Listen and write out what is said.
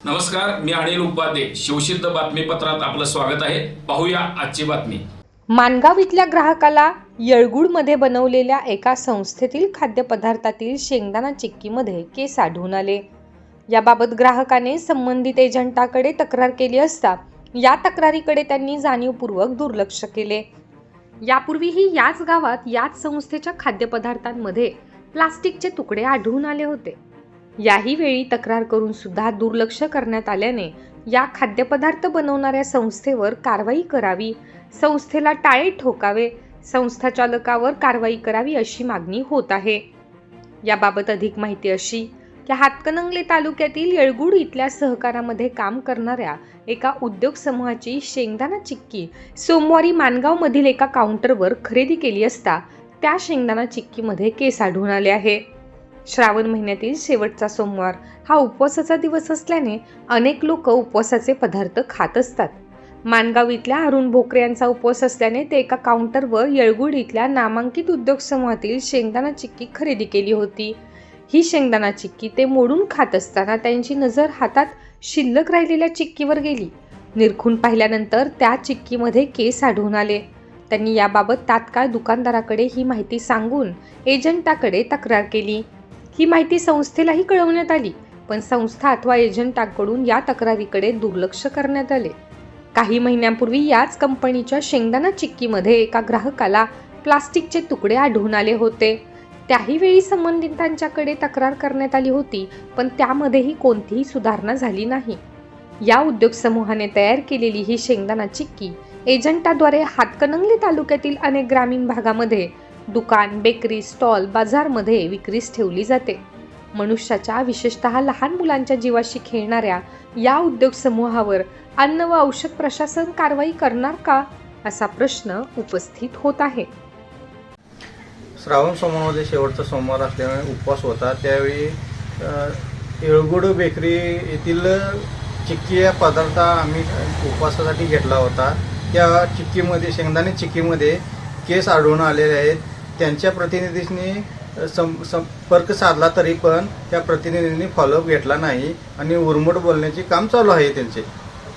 नमस्कार मी अनिल उपाध्ये. शिवसिद्ध बातमीपत्रात आपलं स्वागत आहे. पाहूया आजची बातमी. मानगाव इथल्या ग्राहकाला येळगुडमध्ये बनवलेल्या एका संस्थेतील खाद्यपदार्थातील शेंगदाणा चिक्कीमध्ये केस आढळून आले. याबाबत ग्राहकाने संबंधित एजंटाकडे तक्रार केली असता या तक्रारीकडे त्यांनी जाणीवपूर्वक दुर्लक्ष केले. यापूर्वीही याच गावात याच संस्थेच्या खाद्यपदार्थांमध्ये प्लास्टिकचे तुकडे आढळून आले होते. याही वेळी तक्रार करून सुद्धा दुर्लक्ष करण्यात आल्याने या खाद्यपदार्थ बनवणाऱ्या संस्थेवर कारवाई करावी संस्थेला टाळे ठोकावे संस्था चालकावर कारवाई करावी अशी मागणी होत आहे. याबाबत अधिक माहिती अशी त्या हातकणंगले तालुक्यातील येळगुड इथल्या सहकारामध्ये काम करणाऱ्या एका उद्योग समूहाची शेंगदाणा चिक्की सोमवारी मानगावमधील एका काउंटरवर खरेदी केली असता त्या शेंगदाणा चिक्कीमध्ये केस आढळून आले आहे. श्रावण महिन्यातील शेवटचा सोमवार हा उपवासाचा दिवस असल्याने अनेक लोक उपवासाचे पदार्थ खात असतात. मानगाव इथल्या अरुण भोकरे यांचा उपवास असल्याने ते एका काउंटरवर येळगुड इथल्या नामांकित उद्योग समूहातील शेंगदाणा चिक्की खरेदी केली होती. ही शेंगदाणा चिक्की ते मोडून खात असताना त्यांची नजर हातात शिल्लक राहिलेल्या चिक्कीवर गेली. निरखून पाहिल्यानंतर त्या चिक्कीमध्ये केस आढळून आले. त्यांनी याबाबत तात्काळ दुकानदाराकडे ही माहिती सांगून एजंटाकडे तक्रार केली. ही माहिती संस्थेलाही कळवण्यात आली पण संस्था अथवा एजंटाकडून या तक्रारीकडे दुर्लक्ष करण्यात आले. काही महिन्यांपूर्वी याच कंपनीच्या शेंगदाणा चिक्कीमध्ये एका ग्राहकाला प्लास्टिकचे तुकडे आढळून आले होते. त्याही वेळी संबंधितांच्याकडे तक्रार करण्यात आली होती पण त्यामध्येही कोणतीही सुधारणा झाली नाही. या उद्योग समूहाने तयार केलेली ही शेंगदाणा चिक्की एजंटाद्वारे हातकणंगले तालुक्यातील अनेक ग्रामीण भागामध्ये दुकान बेकरी स्टॉल बाजारमध्ये विक्रीस ठेवली जाते. मनुष्याच्या विशेषतः लहान मुलांच्या जीवाशी खेळणाऱ्या या उद्योग समूहावर अन्न व औषध प्रशासन कारवाई करणार का? असा प्रश्न उपस्थित होत आहे. श्रावण सोमवारमध्ये शेवटचा सोमवार असल्यामुळे उपवास होता. त्यावेळी येळगुड बेकरी येथील चिक्की या पदार्थ आम्ही उपवासासाठी घेतला होता. त्या चिक्कीमध्ये शेंगदाणे चिक्कीमध्ये केस आढळून आलेले आहेत. त्यांच्या प्रतिनिधींनी सं संपर्क साधला तरी पण त्या प्रतिनिधींनी फॉलोअप घेतला नाही. आणि उर्मट बोलण्याचे काम चालू आहे त्यांचे.